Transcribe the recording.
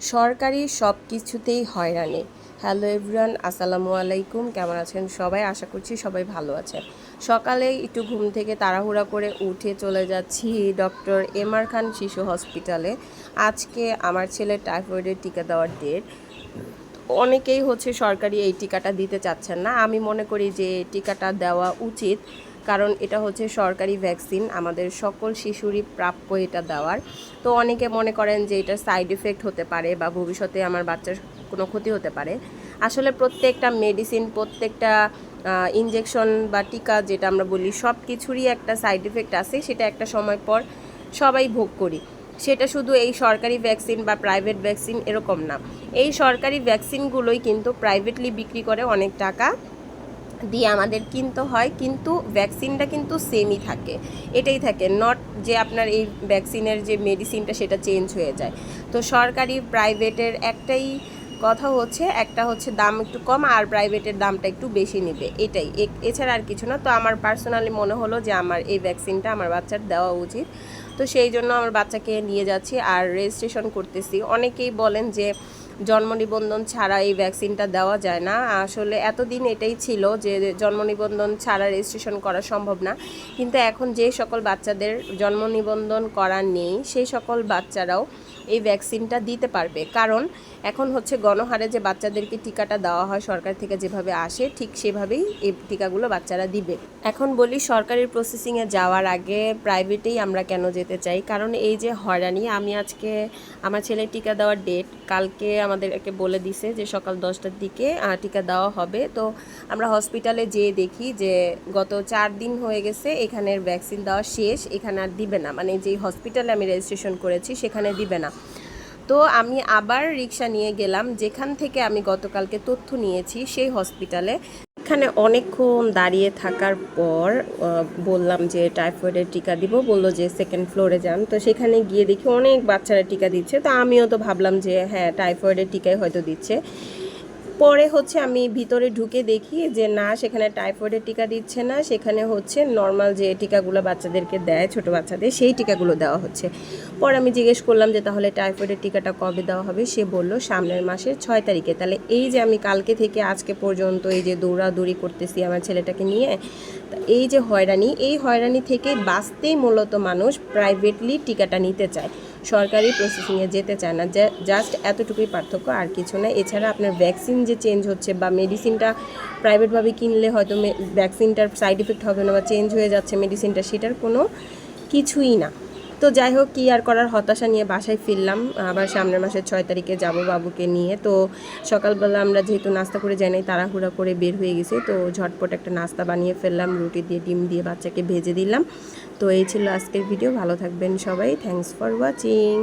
সরকারি সব কিছুতেই হয়রানি। হ্যালো এভরিওয়ান, আসসালামু আলাইকুম। কেমন আছেন সবাই? আশা করছি সবাই ভালো আছেন। সকালে একটু ঘুম থেকে তাড়াহুড়া করে উঠে চলে যাচ্ছি ডক্টর এম আর খান শিশু হসপিটালে। আজকে আমার ছেলে টাইফয়েডের টিকা দেওয়ার ডেট অনেকেই হচ্ছে সরকারি এই টিকাটা দিতে চাচ্ছেন না। আমি মনে করি যে টিকাটা দেওয়া উচিত। কারণ এটা হচ্ছে সরকারি ভ্যাকসিন আমাদের সকল শিশুরই প্রাপ্য এটা দেওয়ার। তো অনেকে মনে করেন যে এটা সাইড এফেক্ট হতে পারে বা ভবিষ্যতে আমার বাচ্চার কোনো ক্ষতি হতে পারে। আসলে প্রত্যেকটা মেডিসিন প্রত্যেকটা ইনজেকশন বা টিকা যেটা আমরা বলি, সব কিছুরই একটা সাইড এফেক্ট আছে, সেটা একটা সময় পর সবাই ভোগ করি। সেটা শুধু এই সরকারি ভ্যাকসিন বা প্রাইভেট ভ্যাকসিন এরকম না। এই সরকারি ভ্যাকসিনগুলোই কিন্তু প্রাইভেটলি বিক্রি করে অনেক টাকা দিয়ে আমাদের কিনতে হয়, কিন্তু ভ্যাকসিনটা কিন্তু সেমই থাকে। এটাই থাকে নট যে আপনার এই ভ্যাকসিনের যে মেডিসিনটা সেটা চেঞ্জ হয়ে যায়। তো সরকারি প্রাইভেটের একটাই কথা হচ্ছে, একটা হচ্ছে দাম একটু কম আর প্রাইভেটের দামটা একটু বেশি নেবে। এটাই এছাড়া আর কিছু না। তো আমার পার্সোনালি মনে হলো যে আমার এই ভ্যাকসিনটা আমার বাচ্চার দেওয়া উচিত। তো সেই জন্য আমার বাচ্চাকে নিয়ে যাচ্ছি আর রেজিস্ট্রেশন করতেছি। অনেকেই বলেন যে জন্ম নিবন্ধন ছাড়া এই ভ্যাকসিনটা দেওয়া যায় না। আসলে এতদিন এটাই ছিল যে জন্ম নিবন্ধন ছাড়া রেজিস্ট্রেশন করা সম্ভব না। কিন্তু এখন যে সকল বাচ্চাদের জন্ম নিবন্ধন করা নেই, সেই সকল বাচ্চারাও এই ভ্যাকসিনটা দিতে পারবে। কারণ এখন হচ্ছে গণহারে যে বাচ্চাদেরকে টিকাটা দেওয়া হয় সরকার থেকে যেভাবে আসে, ঠিক সেভাবেই এই টিকাগুলো বাচ্চারা দিবে। এখন বলি সরকারি প্রসেসিংয়ে যাওয়ার আগে প্রাইভেটেই আমরা কেন যেতে চাই? কারণ এই যে হয়রানি, আমি আজকে আমার ছেলের টিকা দেওয়ার ডেট কালকে আমাদেরকে বলে দিছে যে সকাল দশটার দিকে টিকা দেওয়া হবে। তো আমরা হসপিটালে যেয়ে দেখি যে গত চার দিন হয়ে গেছে এখানের ভ্যাকসিন দেওয়া শেষ, এখানে আর দিবে না। মানে যেই হসপিটালে আমি রেজিস্ট্রেশন করেছি সেখানে দিবে না। তো আমি আবার রিক্সা নিয়ে গেলাম, যেখান থেকে আমি গতকালকে তথ্য নিয়েছি সেই হসপিটালে। এখানে অনেকক্ষণ দাঁড়িয়ে থাকার পর বললাম যে টাইফয়েডের টিকা দিব, বলল যে সেকেন্ড ফ্লোরে যান। তো সেখানে গিয়ে দেখি অনেক বাচ্চারা টিকা দিচ্ছে। তো আমিও তো ভাবলাম যে হ্যাঁ টাইফয়েডের টিকাই হয়তো দিচ্ছে। পরে হচ্ছে আমি ভিতরে ঢুকে দেখি যে না, সেখানে টাইফয়েডের টিকা দিচ্ছে না, সেখানে হচ্ছে নর্মাল যে টিকাগুলো বাচ্চাদেরকে দেয়, ছোট বাচ্চাদের, সেই টিকাগুলো দেওয়া হচ্ছে। পরে আমি জিজ্ঞেস করলাম যে তাহলে টাইফয়েডের টিকাটা কবে দেওয়া হবে? সে বলল, সামনের মাসের ছয় তারিখে। তাহলে এই যে আমি কালকে থেকে আজকে পর্যন্ত এই যে দৌড়াদৌড়ি করতেছি আমার ছেলেটাকে নিয়ে এই যে হয়রানি, এই হয়রানি থেকে বাঁচতেই মূলত মানুষ প্রাইভেটলি টিকাটা নিতে চায়। সরকারি প্রসেসিংয়ে যেতে চায় না। জাস্ট এতটুকুই পার্থক্য, আর কিছু না। এছাড়া আপনার ভ্যাকসিন যে চেঞ্জ হচ্ছে বা মেডিসিনটা প্রাইভেটভাবে কিনলে হয়তো ভ্যাকসিনটার সাইড এফেক্ট হবে না বা চেঞ্জ হয়ে যাচ্ছে মেডিসিনটা সেটার কোনো কিছুই না। তো যাই হোক, কী আর করার? হতাশা নিয়ে বাসায় ফিরলাম। আবার সামনের মাসের ছয় তারিখে যাব বাবুকে নিয়ে। তো সকালবেলা আমরা যেহেতু নাস্তা করে যাই নাই, তাড়াহুড়া করে বের হয়ে গেছি। তো ঝটপট একটা নাস্তা বানিয়ে ফেললাম, রুটি দিয়ে, ডিম দিয়ে বাচ্চাকে ভেজে দিলাম। তো এই ছিল আজকের ভিডিও। ভালো থাকবেন সবাই। Thanks for watching